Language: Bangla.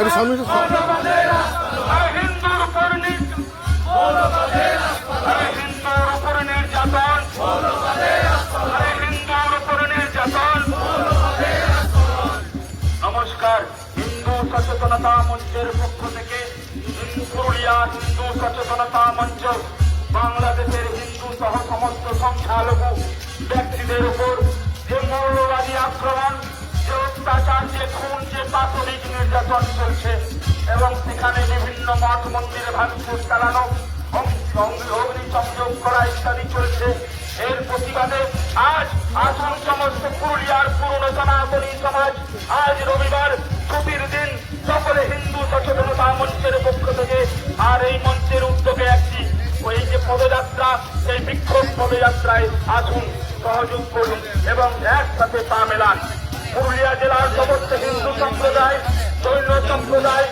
এসো, সামনে। নমস্কার হিন্দু সচেতনতা মঞ্চের পক্ষ থেকে হিন্দু পুরুলিয়া হিন্দু সচেতনতা মঞ্চ বাংলাদেশের হিন্দু সহ সমস্ত সংখ্যালঘু ব্যক্তিদের উপর যে মৌলবাদী আক্রমণ যে অত্যাচার যে খুন যে প্রাথমিক নির্যাতন চলছে এবং সেখানে বিভিন্ন মঠ মন্দিরে ভাঙচুর চালানো অগ্নি- অগ্নি- অগ্নিসংযোগ করা ইত্যাদি চলছে। এর প্রতিবাদে আজ আসুন সমস্ত পুরুলিয়ার পুরনো সনাতনী সমাজ, আজ রবিবার ছুটির দিন, সকলে হিন্দু সচেতনতা মঞ্চের পক্ষ থেকে আর এই মঞ্চের উদ্যোগে একটি ওই যে পদযাত্রা, সেই বিক্ষোভ পদযাত্রায় আসুন, সহযোগ করুন এবং একসাথে পা মেলান। পুরুলিয়া জেলার সমস্ত হিন্দু সম্প্রদায় জৈন সম্প্রদায়